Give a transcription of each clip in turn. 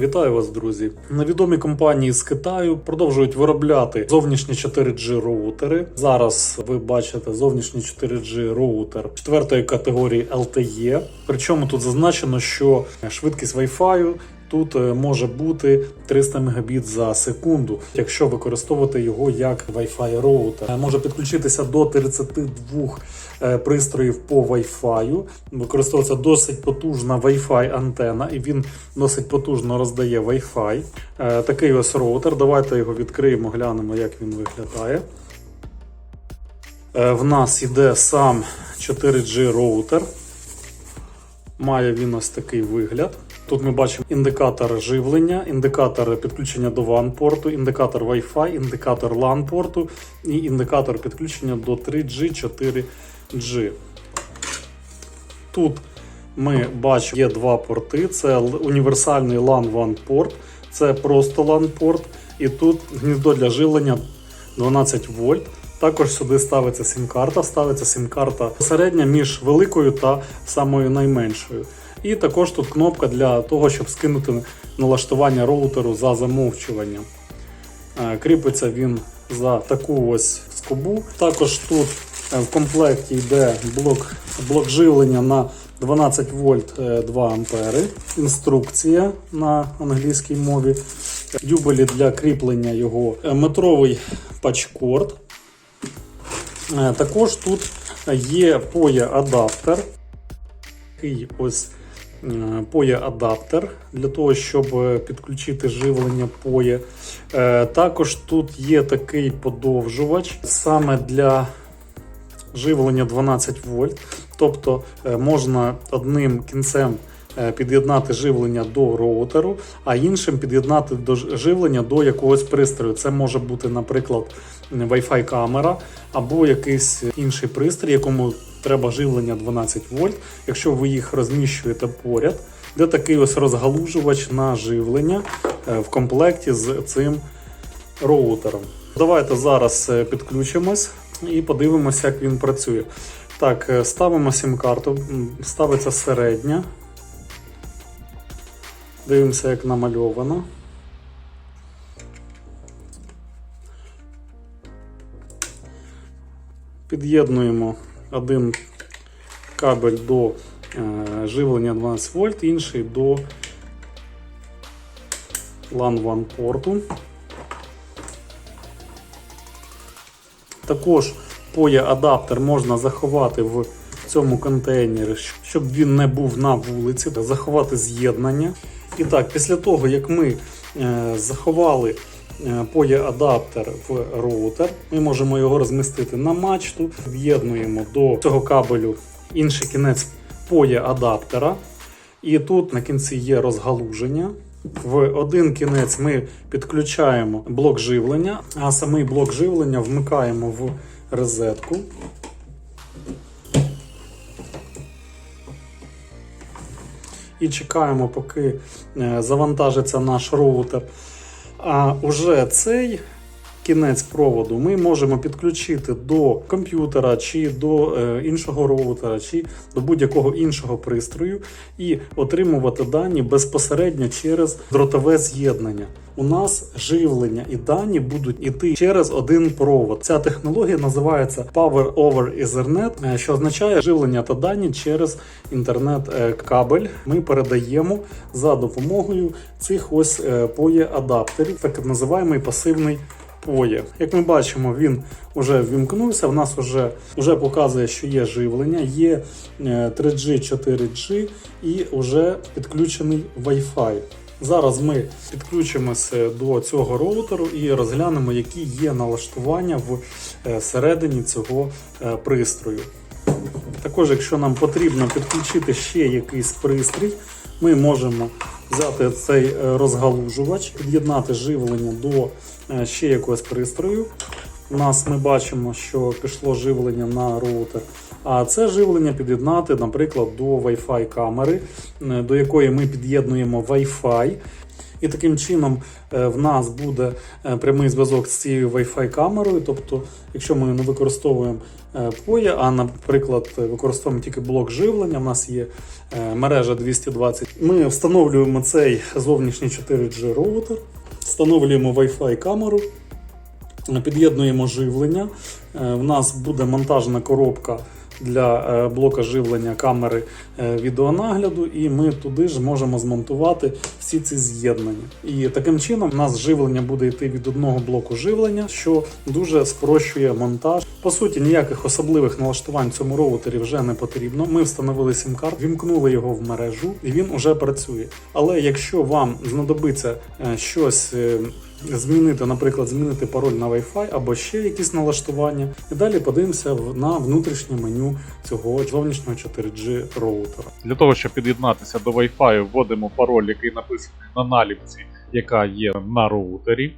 Вітаю вас, друзі! Невідомі компанії з Китаю продовжують виробляти зовнішні 4G роутери. Зараз ви бачите зовнішній 4G роутер четвертої категорії LTE. Причому тут зазначено, що швидкість Wi-Fi тут е, може бути 300 Мбіт за секунду, якщо використовувати його як Wi-Fi роутер. Е, Може підключитися до 32 е, пристроїв по Wi-Fi. Використовується досить потужна Wi-Fi антена, і він досить потужно роздає Wi-Fi. Такий ось роутер. Давайте його відкриємо, глянемо, як він виглядає. В нас іде сам 4G роутер. Має він ось такий вигляд. Тут ми бачимо індикатор живлення, індикатор підключення до WAN порту, індикатор Wi-Fi, індикатор LAN порту і індикатор підключення до 3G, 4G. Тут ми бачимо, є два порти: це універсальний LAN WAN порт, це просто LAN порт, і тут гніздо для живлення 12 вольт. Також сюди ставиться сім-карта, ставиться сім-карта середня між великою та самою найменшою. І також тут кнопка для того, щоб скинути налаштування роутеру за замовчуванням. Е, Кріпиться він за таку ось скобу. Також тут е, в комплекті йде блок, блок живлення на 12 вольт е, 2 ампери. Інструкція на англійській мові. Дюбелі для кріплення його. Е, Метровий пачкорд. Е, Також тут є. Такий ось е, POE-адаптер для того, щоб е, підключити живлення POE. Е, Також тут є такий подовжувач саме для живлення 12 вольт. Тобто е, можна одним кінцем під'єднати живлення до роутеру, а іншим під'єднати живлення до якогось пристрою. Це може бути, наприклад, Wi-Fi камера або якийсь інший пристрій, якому треба живлення 12 вольт. Якщо ви їх розміщуєте поряд, де такий ось розгалужувач на живлення е, в комплекті з цим роутером. Давайте зараз е, підключимось і подивимося, як він працює. Так, е, ставимо сім-карту, ставиться середня. Дивимося, як намальовано. Під'єднуємо один кабель до е, живлення 12 вольт, інший до LAN WAN порту. Також POE адаптер можна заховати в цьому контейнері, щоб він не був на вулиці, заховати з'єднання. І так, після того, як ми е, заховали е, POE адаптер в роутер, ми можемо його розмістити на мачту, в'єднуємо до цього кабелю інший кінець POE адаптера. І тут на кінці є розгалуження. В один кінець ми підключаємо блок живлення, а самий блок живлення вмикаємо в розетку. І чекаємо, поки е, завантажиться наш роутер. А уже цей кінець проводу ми можемо підключити до комп'ютера чи до е, іншого роутера, чи до будь-якого іншого пристрою і отримувати дані безпосередньо через дротове з'єднання. У нас живлення і дані будуть іти через один провод. Ця технологія називається Power over Ethernet, е, що означає живлення та дані через інтернет-кабель. Ми передаємо за допомогою цих ось POE адаптерів, так називаємо пасивний POE. Як ми бачимо, він вже ввімкнувся. В нас вже, вже показує, що є живлення, є е, 3G, 4G і вже підключений Wi-Fi. Зараз ми підключимося до цього роутеру і розглянемо, які є налаштування в е, середині цього е, пристрою. Також, якщо нам потрібно підключити ще якийсь пристрій, ми можемо взяти цей е, розгалужувач, під'єднати живлення до е, ще якогось пристрою. У нас ми бачимо, що пішло живлення на роутер. А це живлення під'єднати, наприклад, до Wi-Fi камери, е, до якої ми під'єднуємо Wi-Fi. І таким чином е, в нас буде е, прямий зв'язок з цією Wi-Fi камерою. Тобто, якщо ми не використовуємо е, POE, а, наприклад, використовуємо тільки блок живлення, в нас є е, мережа 220. Ми встановлюємо цей зовнішній 4G роутер, встановлюємо Wi-Fi камеру. Під'єднуємо живлення. Е, В нас буде монтажна коробка для е, блока живлення камери е, відеонагляду, і ми туди ж можемо змонтувати всі ці з'єднання. І таким чином у нас живлення буде йти від одного блоку живлення, що дуже спрощує монтаж. По суті, ніяких особливих налаштувань цьому роутері вже не потрібно. Ми встановили сім-карт, вімкнули його в мережу, і він уже працює. Але якщо вам знадобиться е, щось. Змінити, наприклад, змінити пароль на Wi-Fi або ще якісь налаштування. І далі подивимося на внутрішнє меню цього зовнішнього 4G роутера. Для того, щоб під'єднатися до Wi-Fi, вводимо пароль, який написаний на наліпці, яка є на роутері.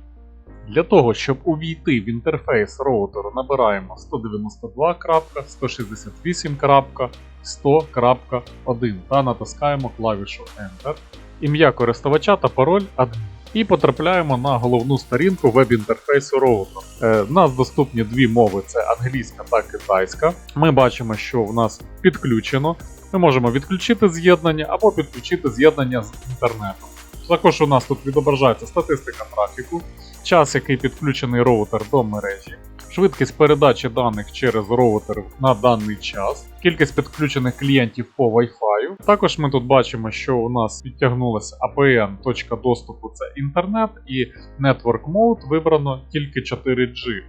Для того, щоб увійти в інтерфейс роутеру, набираємо 192.168.100.1 та натискаємо клавішу Enter. Ім'я користувача та пароль адмін. І потрапляємо на головну сторінку веб-інтерфейсу роутера. Е, в нас доступні дві мови: це англійська та китайська. Ми бачимо, що в нас підключено. Ми можемо відключити з'єднання або підключити з'єднання з інтернетом. Також у нас тут відображається статистика трафіку, час, який підключений роутер до мережі, швидкість передачі даних через роутер на даний час, кількість підключених клієнтів по Wi-Fi. Також ми тут бачимо, що у нас підтягнулася APN, точка доступу це інтернет, і Network Mode вибрано тільки 4G.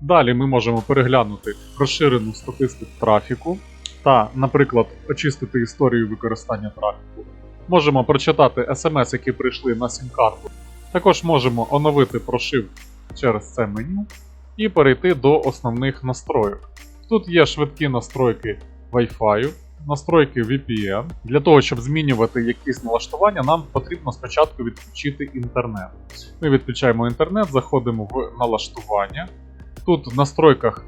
Далі ми можемо переглянути розширену статистику трафіку та, наприклад, очистити історію використання трафіку. Можемо прочитати SMS, які прийшли на сім-карту. Також можемо оновити прошив через це меню і перейти до основних настроїк. Тут є швидкі настройки Wi-Fi, настройки VPN. Для того, щоб змінювати якісь налаштування, нам потрібно спочатку відключити інтернет. Ми відключаємо інтернет, заходимо в налаштування. Тут в настройках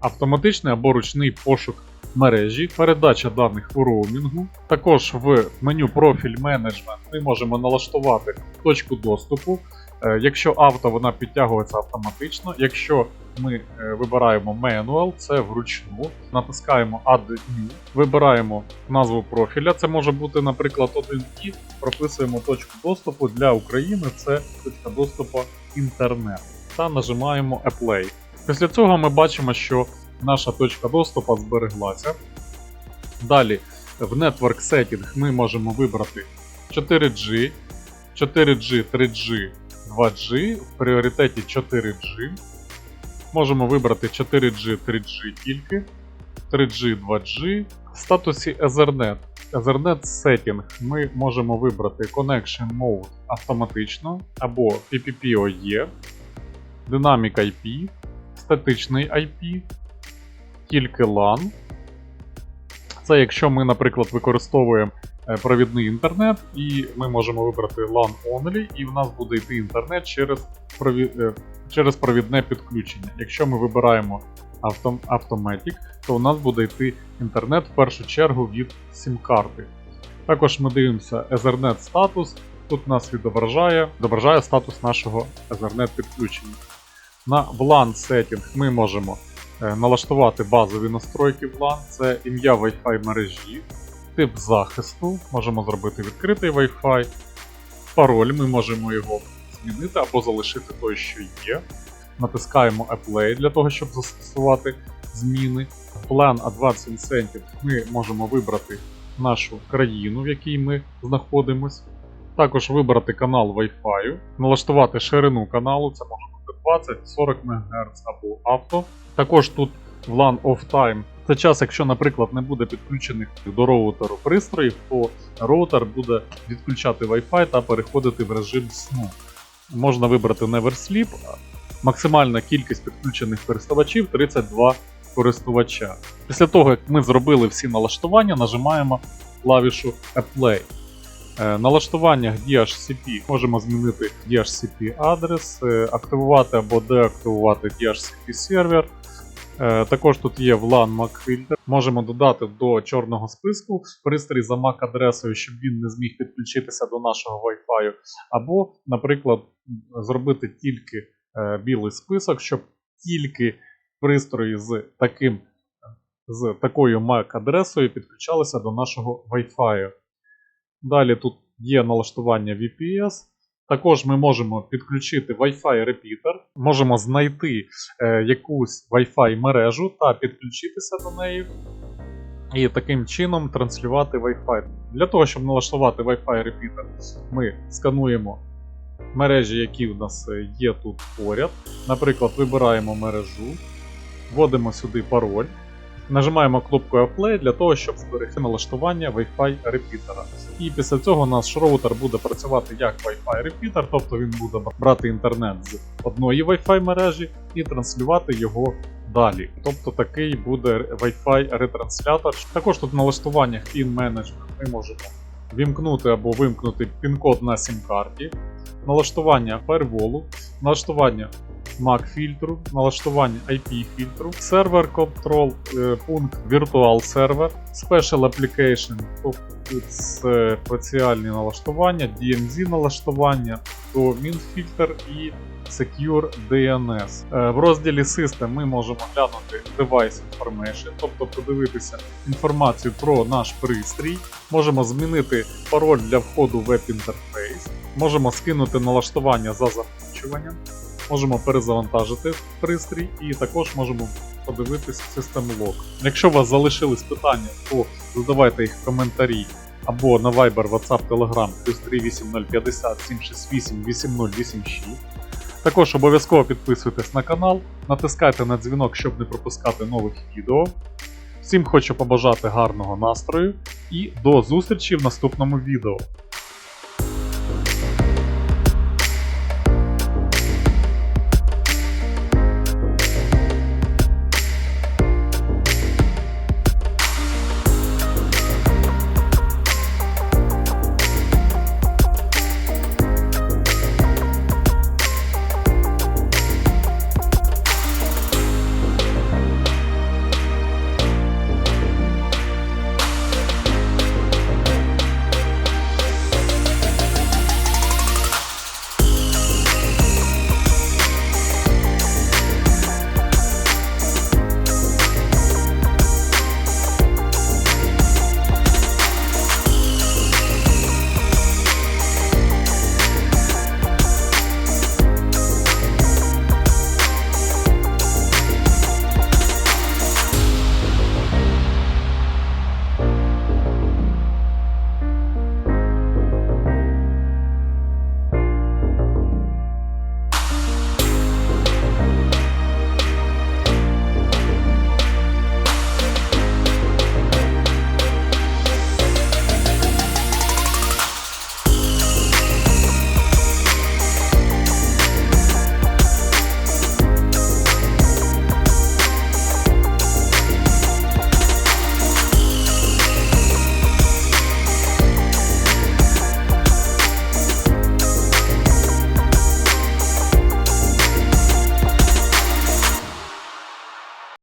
автоматичний або ручний пошук мережі, передача даних у роумінгу. Також в меню профіль менеджмент ми можемо налаштувати точку доступу. Е, Якщо авто, вона підтягується автоматично. Якщо ми е, вибираємо Manual, це вручну. Натискаємо Add New, вибираємо назву профіля. Це може бути, наприклад, один і прописуємо точку доступу для України. Це точка доступу інтернет. Та нажимаємо Apply. Після цього ми бачимо, що наша точка доступу збереглася. Далі в Network Setting ми можемо вибрати 4G, 4G, 3G, 2G, в пріоритеті 4G. Можемо вибрати 4G, 3G тільки, 3G, 2G. В статусі Ethernet. Ethernet Setting ми можемо вибрати Connection Mode автоматично або PPPoE, Dynamic IP, статичний IP, тільки LAN. Це якщо ми, наприклад, використовуємо провідний інтернет, і ми можемо вибрати LAN Only, і в нас буде йти інтернет через, прові... е, через провідне підключення. Якщо ми вибираємо Autom- Automatic, то у нас буде йти інтернет в першу чергу від сім-карти. Також ми дивимося Ethernet статус. Тут нас відображає, відображає статус нашого Ethernet підключення. На VLAN Setting ми можемо е, налаштувати базові настройки VLAN, це ім'я Wi-Fi мережі, тип захисту, можемо зробити відкритий Wi-Fi, пароль, ми можемо його змінити або залишити той, що є. Натискаємо Apply для того, щоб застосувати зміни. Plan Advanced Incentive ми можемо вибрати нашу країну, в якій ми знаходимось. Також вибрати канал Wi-Fi, налаштувати ширину каналу, це може бути 20-40 МГц або авто. Також тут в LAN Off Time це час, якщо, наприклад, не буде підключених до роутеру пристроїв, то роутер буде відключати Wi-Fi та переходити в режим сну. Можна вибрати Never Sleep, максимальна кількість підключених користувачів 32 користувача. Після того, як ми зробили всі налаштування, нажимаємо клавішу Apply. Е, Налаштуваннях DHCP можемо змінити DHCP адрес, е, активувати або деактивувати DHCP сервер. Е, також тут є VLAN MAC фільтр. Можемо додати до чорного списку пристрій за MAC адресою, щоб він не зміг підключитися до нашого Wi-Fi. Або, наприклад, зробити тільки е, білий список, щоб тільки пристрої з таким з такою MAC-адресою підключалися до нашого Wi-Fi. Далі тут є налаштування VPS. Також ми можемо підключити Wi-Fi репітер, можемо знайти е, якусь Wi-Fi мережу та підключитися до неї. І таким чином транслювати Wi-Fi. Для того, щоб налаштувати Wi-Fi репітер, ми скануємо мережі, які в нас е, є тут поряд. Наприклад, вибираємо мережу, вводимо сюди пароль, нажимаємо кнопку Apply для того, щоб зберегти налаштування Wi-Fi репітера. І після цього наш роутер буде працювати як Wi-Fi репітер, тобто він буде брати інтернет з одної Wi-Fi мережі і транслювати його далі. Тобто такий буде Wi-Fi ретранслятор. Також тут в налаштуваннях Pin Management ми можемо вімкнути або вимкнути пін-код на сім-карті, налаштування фаерволу, налаштування MAC фільтру, налаштування IP фільтру, сервер контрол, е, пункт Virtual Server, Special Application, тобто тут спеціальні налаштування, DMZ налаштування, Domain фільтр і Secure DNS. Е, В розділі System ми можемо глянути Device Information, тобто подивитися інформацію про наш пристрій. Можемо змінити пароль для входу в веб-інтерфейс, можемо скинути налаштування за закінчуванням, можемо перезавантажити пристрій і також можемо подивитись System Log. Якщо у вас залишились питання, то задавайте їх в коментарі або на Viber, WhatsApp, Telegram плюс 38050 768 8086. Також обов'язково підписуйтесь на канал, натискайте на дзвінок, щоб не пропускати нових відео. Всім хочу побажати гарного настрою і до зустрічі в наступному відео.